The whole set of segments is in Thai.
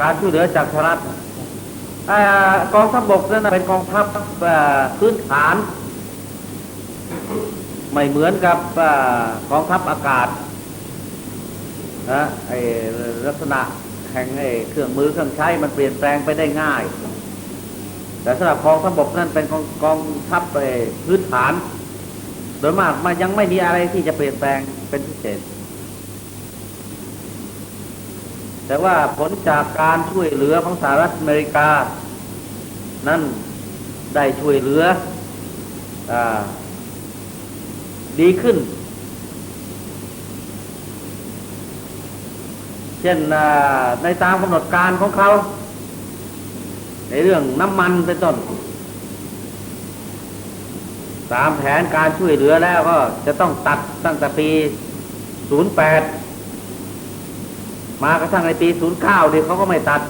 การช่วยเหลือจากรัฐกองทัพบกนั้นเป็นกองทัพพื้นฐาน ไม่เหมือนกับกองทัพอากาศนะไอลักษณะแห่งไอเครื่องมือเครื่องใช้มันเปลี่ยนแปลงไปได้ง่าย แต่สำหรับกองทัพบกนั้นเป็นกองกองทัพไอพื้นฐาน โดยมากมันยังไม่มีอะไรที่จะเปลี่ยนแปลงเป็นพิเศษ แต่ว่าผลจากการช่วยเหลือของสหรัฐอเมริกา นั้นได้ช่วยเหลืออดีขึ้น เช่นในตามกำหนดการของเขา ในเรื่องน้ำมันเป็นต้น ตามแผนการช่วยเหลือแล้วก็จะต้องตัดตั้งแต่ปี 08 มากระทั่งในปี 09เดี๋ยเขาก็ไม่ตัด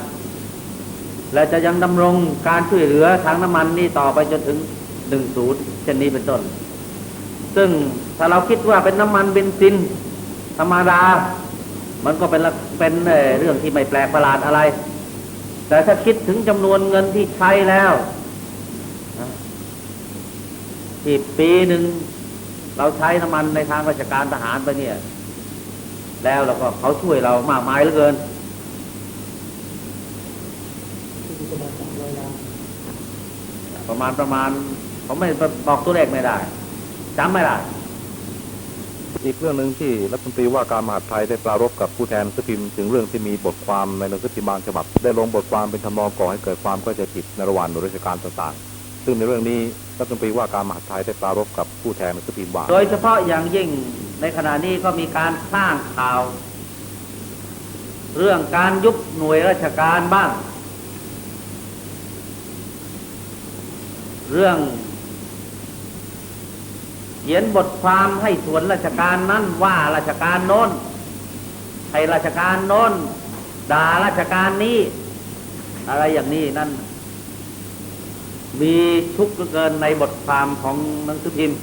และจะยังดำรงการช่วยเหลือทางน้ำมันนี่ต่อไปจนถึง 10 เช่นนี้เป็นต้น ซึ่งถ้าเราคิดว่าเป็นน้ำมันเบนซิน ธรรมดา มันก็เป็นเป็นเรื่องที่ไม่แปลกประหลาดอะไร แต่ถ้าคิดถึงจำนวนเงินที่ใช้แล้วที่ปีหนึ่งเราใช้น้ำมันในทางราชการทหารไปเนี่ย แล้วเราก็เขาช่วยเรามากมายเหลือเกินประมาณประมาณผมไม่บอกตัวเลขไม่ได้จำไม่ได้อีกเรื่องหนึ่งที่รัฐมนตรีว่าการมหาดไทยได้ปรารภกับผู้แทนหนังสือพิมพ์ถึงเรื่องที่มีบทความในหนังสือพิมพ์บางฉบับ ได้ลงบทความเป็นทำนองก่อให้เกิดความเข้าใจผิดในระหว่างหน่วยราชการต่างๆ ซึ่งในเรื่องนี้รัฐมนตรีว่าการมหาดไทยได้ปรารภกับผู้แทนหนังสือพิมพ์ว่าโดยเฉพาะอย่างยิ่ง ในขณะนี้ก็มีการสร้างข่าว เรื่องการยุบหน่วยราชการบ้าง เรื่องเขียนบทความให้ส่วนราชการนั้นว่าราชการโน้นให้ราชการโน้นด่าราชการนี้ อะไรอย่างนี้นั่น มีทุกเหลือเกินในบทความของหนังสือพิมพ์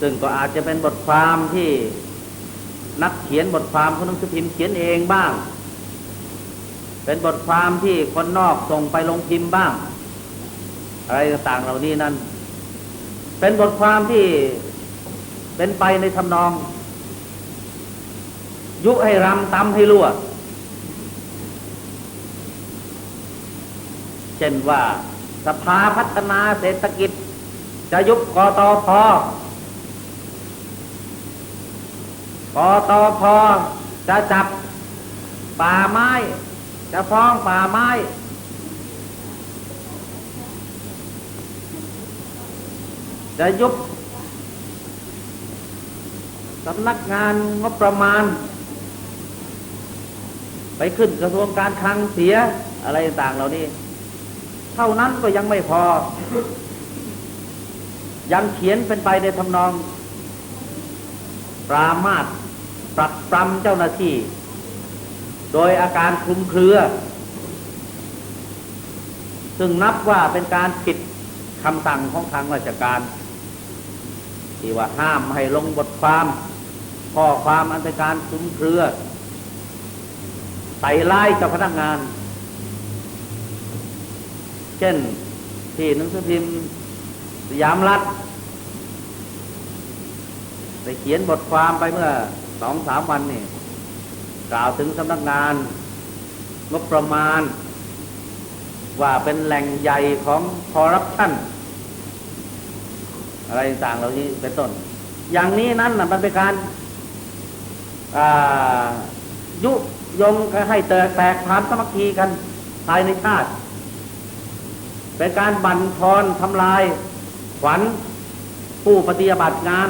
ซึ่งก็อาจจะเป็นบทความที่นักเขียนบทความของหนังสือพิมพ์เขียนเองบ้าง เป็นบทความที่คนนอกส่งไปลงพิมพ์บ้าง อะไรต่างๆเหล่านี้นั้น เป็นบทความที่เป็นไปในทำนอง ยุให้รำตำให้รั่วเช่นว่าสภาพัฒนาเศรษฐกิจจะยุบกตพ กตพจะจับป่าไม้ จะฟ้องป่าไม้ จะยุบสำนักงานงบประมาณ ไปขึ้นกระทรวงการคลังเสียอะไรต่างเหล่านี้ เท่านั้นก็ยังไม่พอ ยังเขียนเป็นไปในทำนองปรามาส ปรักปรำเจ้าหน้าที่ โดยอาการคลุมเครือ ซึ่งนับว่าเป็นการผิดคำสั่งของทางราชการ ที่ว่าห้ามให้ลงบทความข้อความอันเป็นการคลุมเครือใส่ร้ายเจ้าพนักงาน เช่นที่หนังสือพิมพ์สยามรัฐได้เขียนบทความไปเมื่อ สองสามวันนี่กล่าวถึงสำนักงานงบประมาณ ว่าเป็นแหล่งใหญ่ของคอร์รัปชันอะไรต่างเหล่านี้เป็นต้น อย่างนี้นั้นนะมันเป็นการายุยงให้เตแตกความสมัคคีกันภายในชาติ เป็นการบั่นทอนทำลายขวัญผู้ปฏิบัติงาน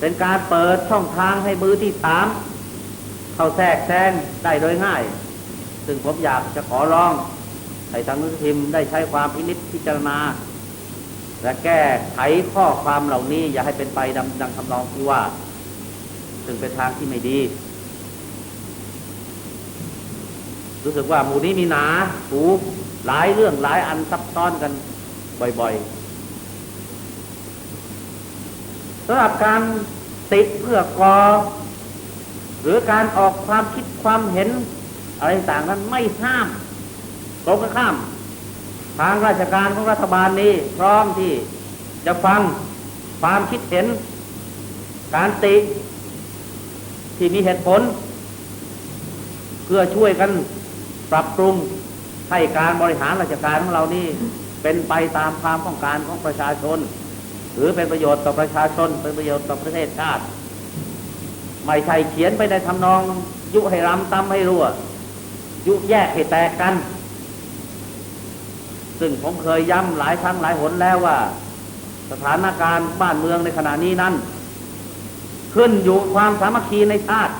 เป็นการเปิดช่องทางให้มือที่สามเข้าแทรกแซงได้โดยง่าย ซึ่งผมอยากจะขอร้องให้ทางนังสือพิมพ์ได้ใช้ความพินิจพิจารณา และแก้ไขข้อความเหล่านี้ อย่าให้เป็นไปดังดังทำนองที่ว่า ซึ่งเป็นทางที่ไม่ดี รู้สึกว่าหมู่นี้มีหนาหูหลายเรื่องหลายอันซับซ้อนกันบ่อยๆ สำหรับการติดเพื่อกอหรือการออกความคิดความเห็น อะไรต่างนั้นไม่ห้ามตรงกันข้าม ทางราชการของรัฐบาลนี้ พร้อมที่จะฟังความคิดเห็น การติที่มีเหตุผล เพื่อช่วยกันปรับปรุงให้การบริหารราชการของเรานี่เป็นไปตามความต้องการของประชาชน หรือเป็นประโยชน์ต่อประชาชน เป็นประโยชน์ต่อประเทศชาติ ไม่ใช่เขียนไปในทำนอง ยุให้รำตำให้รั่ว ยุแยกให้แตกกัน ซึ่งผมเคยย้ำหลายครั้งหลายหนแล้วว่า สถานการณ์บ้านเมืองในขณะนี้นั้น ขึ้นอยู่ความสามัคคีในชาติ